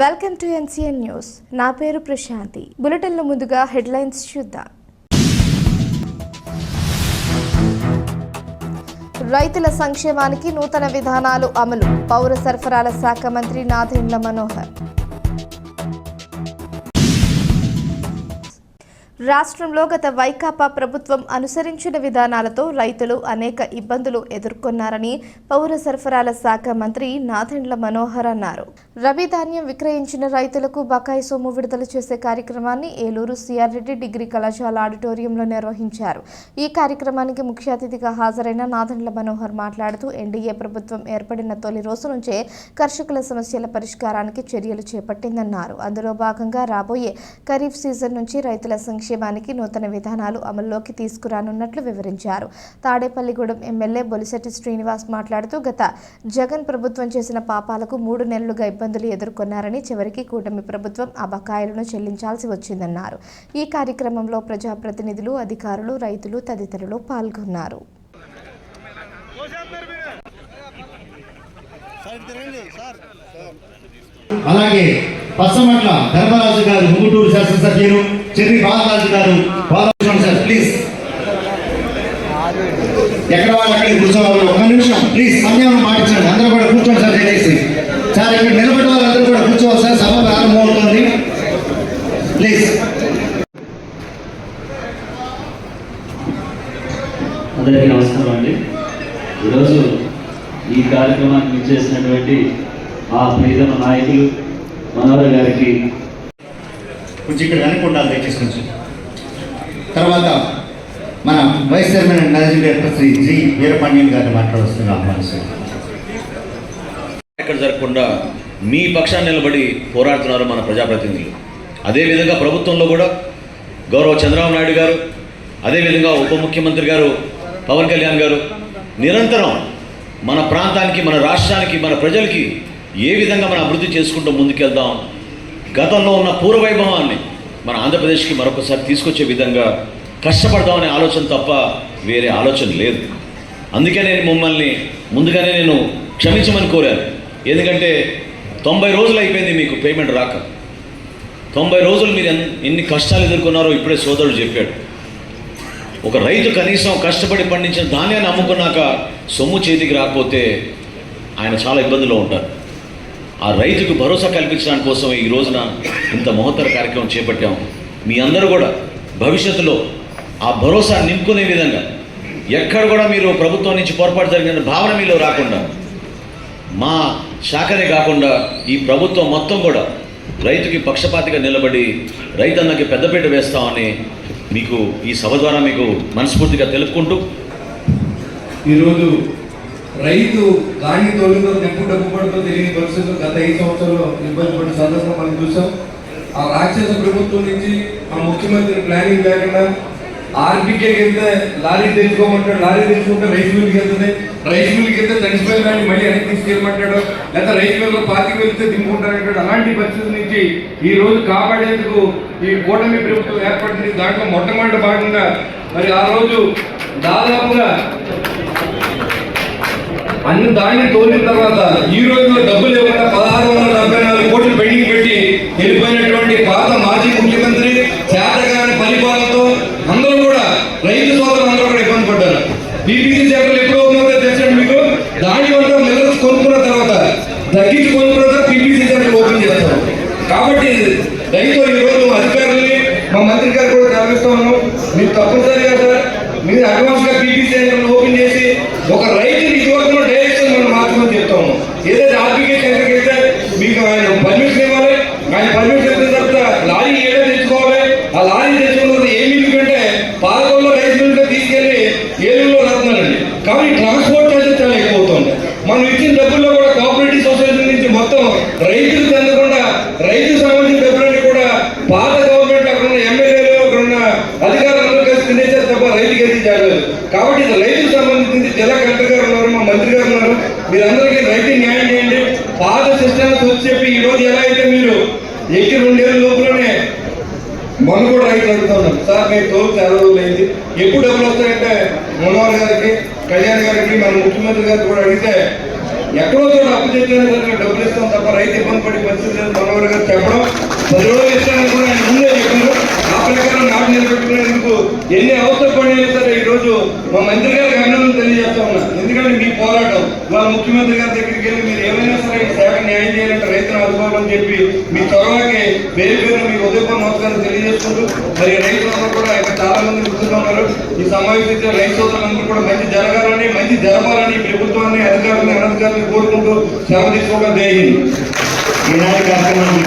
Welcome to NCN news. నా పేరు ప్రశాంతి. బులెటిన్లో ముందుగా హెడ్లైన్స్ చూద్దాం. రైతుల సంక్షేమానికి నూతన విధానాలు అమలు. పౌర సరఫరాల శాఖ మంత్రి నాదెండ్ల మనోహర్. రాష్ట్రంలో గత వైకాపా ప్రభుత్వం అనుసరించిన విధానాలతో రైతులు అనేక ఇబ్బందులు ఎదుర్కొన్నారని పౌర సరఫరాల శాఖ మంత్రి నాథెండ్ల మనోహర్ అన్నారు. రబీ ధాన్యం విక్రయించిన రైతులకు బకాయి సొమ్ము విడుదల చేసే కార్యక్రమాన్ని ఏలూరు సిఆర్ రెడ్డి డిగ్రీ కళాశాల ఆడిటోరియంలో నిర్వహించారు. ఈ కార్యక్రమానికి ముఖ్య అతిథిగా హాజరైన నాథెండ్ల మనోహర్ మాట్లాడుతూ ఎన్డీఏ ప్రభుత్వం ఏర్పడిన తొలి రోజు నుంచే కర్షకుల సమస్యల పరిష్కారానికి చర్యలు చేపట్టిందన్నారు. అందులో భాగంగా రాబోయే ఖరీఫ్ సీజన్ నుంచి రైతుల సంక్షేమ సంక్షేమానికి నూతన విధానాలు అమల్లోకి తీసుకురానున్నట్లు వివరించారు. తాడేపల్లిగూడెం ఎమ్మెల్యే బొలిశెట్టి శ్రీనివాస్ మాట్లాడుతూ గత జగన్ ప్రభుత్వం చేసిన పాపాలకు మూడు నెలలుగా ఇబ్బందులు ఎదుర్కొన్నారని చివరికి కూటమి ప్రభుత్వం ఆ బకాయిలను చెల్లించాల్సి వచ్చిందన్నారు. ఈ కార్యక్రమంలో ప్రజాప్రతినిధులు అధికారులు రైతులు తదితరులు పాల్గొన్నారు. అలాగే పచ్చమట్ల ధర్మరాజు గారు ముంగుటూరు శాసనసభ్యులు చెర్రి బాలరాజు గారు బాలరాజు సార్ ప్లీజ్ ఎక్కడ వాళ్ళు అక్కడికి కూర్చోవాలి? ఒక్క నిమిషం ప్లీజ్ సమయం పాటించండి. అందరూ కూడా కూర్చోండి సార్ దయచేసి సార్ ఇక్కడ నిలబడి వాళ్ళందరూ కూడా కూర్చోవాలి సార్ సభ ప్రారంభమవుతుంది. ప్లీజ్ అందరికీ నమస్కారం అండి. ఈరోజు ఈ కార్యక్రమానికి చేసినటువంటి ఆ ప్రియతమ నాయకులు మనోహర్ గారికి కొంచెం ఇక్కడ వెనక్కి ఉండాలి దయచేసి కొంచెం. తర్వాత మన vice chairman and managing director Shri G. Veerapandian గారిని మాట్లాడుతున్న ఆహ్వానిస్తారు ఎక్కడ జరగకుండా మీ పక్షాన్ని నిలబడి పోరాడుతున్నారు మన ప్రజాప్రతినిధులు. అదేవిధంగా ప్రభుత్వంలో కూడా గౌరవ చంద్రబాబు నాయుడు గారు అదేవిధంగా ఉప ముఖ్యమంత్రి గారు పవన్ కళ్యాణ్ గారు నిరంతరం మన ప్రాంతానికి మన రాష్ట్రానికి మన ప్రజలకి ఏ విధంగా మనం అభివృద్ధి చేసుకుంటూ ముందుకెళ్దాం గతంలో ఉన్న పూర్వవైభవాన్ని మన ఆంధ్రప్రదేశ్కి మరొకసారి తీసుకొచ్చే విధంగా కష్టపడదామనే ఆలోచన తప్ప వేరే ఆలోచన లేదు. అందుకే నేను మిమ్మల్ని ముందుగానే నేను క్షమించమని కోరాను. ఎందుకంటే తొంభై రోజులు అయిపోయింది మీకు పేమెంట్ రాక. తొంభై రోజులు మీరు ఎన్ని కష్టాలు ఎదుర్కొన్నారో ఇప్పుడే సోదరుడు చెప్పాడు. ఒక రైతు కనీసం కష్టపడి పండించిన ధాన్యాన్ని అమ్ముకున్నాక సొమ్ము చేతికి రాకపోతే ఆయన చాలా ఇబ్బందుల్లో ఉంటారు. ఆ రైతుకు భరోసా కల్పించడానికి కోసం ఈ రోజున ఇంత మహోత్తర కార్యక్రమం చేపట్టాము మీ అందరూ కూడా భవిష్యత్తులో ఆ భరోసా నింపుకునే విధంగా ఎక్కడ కూడా మీరు ప్రభుత్వం నుంచి పొరపాటు జరిగిన భావన మీలో రాకుండా మా శాఖనే కాకుండా ఈ ప్రభుత్వం మొత్తం కూడా రైతుకి పక్షపాతిగా నిలబడి రైతన్నకి పెద్దపీట వేస్తామని మీకు ఈ సభ ద్వారా మీకు మనస్ఫూర్తిగా తెలుపుకుంటూ ఈరోజు రైతు దాని తోలుతో తెప్పు డబ్బు పడుతో తెలియని పరిస్థితులు గత ఐదు సంవత్సరాల్లో ఇబ్బంది పడిన సందర్భం మనం చూసాం. ఆ రాక్షస ప్రభుత్వం నుంచి ఆ ముఖ్యమంత్రి ప్లానింగ్ లేకుండా ఆర్బీకేకి వెళ్తే లారీ తెచ్చుకోమంటాడు లారీ తెచ్చుకుంటే రైస్ మిల్కి వెళ్తుంది రైస్ మిల్కి వెళ్తే తడిసిపోయిన దాన్ని మళ్ళీ వెనక్కి తీసుకెళ్ళమంటాడు. లేదా రైస్ మిల్ పాతికి వెళ్తే దింపుకుంటారంటాడు అలాంటి పరిస్థితి నుంచి ఈ రోజు కాపాడేందుకు ఈ కూటమి ప్రభుత్వం ఏర్పడింది దాంట్లో మొట్టమొదటి భాగంగా మరి ఆ రోజు దాదాపుగా అన్ని దాన్ని తోలిన తర్వాత ఈ రోజులో డబ్బులు ఇవ్వకుండా పదహారు వందల డెబ్బై నాలుగు కోట్లు పెండింగ్ పెట్టి వెళ్ళిపోయినటువంటి పాత మాజీ ముఖ్యమంత్రి చేతగాని పరిపాలనతో అందరూ కూడా రైతు సోదరులు అందరూ కూడా ఇబ్బంది పడ్డారు. బీపీసీ చేపలు ఎప్పుడు అవుతుందో తెలిసాడు మీకు? దాని వల్ల మిల్లర్స్ కొనుక్కున్న తర్వాత తగ్గించి కొనుక్కున్న తర్వాత పీపీసీ చేపలు ఓపెన్ చేస్తారు. కాబట్టి రైతు ఈరోజు అధికారుల్ని మా మంత్రి గారు కూడా గమనిస్తా ఉన్నాం. మీరు తప్పనిసరిగా సార్ మీరు అడ్వాన్స్గా పీపీ ఓపెన్ చేసి ఒక రైతుని ఇదివరకు డైరెక్షన్ మనం మార్చమని చెప్తా ఉన్నాం ఏదైతే ఆర్బీకే సెంటర్కి వెళ్తే మీకు ఆయన పర్మిషన్ ఇవ్వాలి ఆయన పర్మిషన్ ఇచ్చిన తర్వాత లారీ ఏదో తెచ్చుకోవాలి ఆ లారీ తెచ్చుకున్నది తర్వాత ఏ మిల్లు కంటే పాలకొల్లో రైస్ మిల్లు తీసుకెళ్ళి ఏలూరులో రాస్తున్నారండి కాబట్టి ట్రాన్స్పోర్ట్ ఛార్జెస్ చాలా ఎక్కువ అవుతుంది మనం ఇచ్చిన డబ్బుల్లో కూడా కోఆపరేటివ్ సొసైటీ నుంచి మొత్తం రైతులు చెందకుండా రైతు సంబంధించిన డబ్బులన్నీ కూడా పాత గవర్నమెంట్ అక్కడ ఉన్న ఎమ్మెల్యేలు అక్కడ ఉన్న అధికారులు కలిసి తినేసారు తప్ప రైతుకి ఏది జరగలేదు కాబట్టి ఇది రైతుకు సంబంధించింది. జిల్లా కలెక్టర్ గారు ఉన్నారు మా మంత్రి గారు ఉన్నారు. మీరందరికీ రైతు న్యాయం చేయండి. పాత సిస్టమ్స్ వచ్చి చెప్పి ఈ రోజు ఎలా అయితే మీరు ఎక్కి రెండేళ్ళ మొన్న కూడా రైతులు అడుగుతున్నాం సార్ మీరు తోలు చాలా రోజులు అయింది. ఎప్పుడు డబ్బులు వస్తాయంటే మనోహర్ గారికి కళ్యాణ్ గారికి మన ముఖ్యమంత్రి గారికి కూడా అడిగితే ఎక్కడో చోట అప్పు చేసిన డబ్బులు ఇస్తాం తప్ప రైతు ఇబ్బంది పడి పరిస్థితి లేదు. మనోహర్ గారు చెప్పడం పది రోజులు ఇస్తానని కూడా ఆయన ముందే చెప్పారు. ఆ ప్రకారం మాట నిలబెట్టుకునేందుకు ఎన్ని అవసరం పడినా సరే ఈరోజు మా మంత్రి గారికి అభినందనలు తెలియజేస్తా ఉన్నా. ఎందుకంటే మీ పోరాటం మా ముఖ్యమంత్రి గారి దగ్గరికి వెళ్ళి మీరు ఏమైనా సరే న్యాయం చేయాలంటే రైతులు ఆదుకోవాలని చెప్పి మీ చొరవకి వేరే పేరు మీ ఉదయపూర్ నమస్కారం తెలియజేసుకుంటూ మరి రైతులందరూ కూడా ఇక్కడ చాలా మంది కూర్చున్నారు ఈ సమావేశం రైతు సోదరులందరూ కూడా మంచి జరగాలని మంచి జరపాలని ప్రభుత్వాన్ని అధికారులను అనధికారులను కోరుకుంటూ సెలవు తీసుకోవడం జరిగింది. ఈనాటి కార్యక్రమం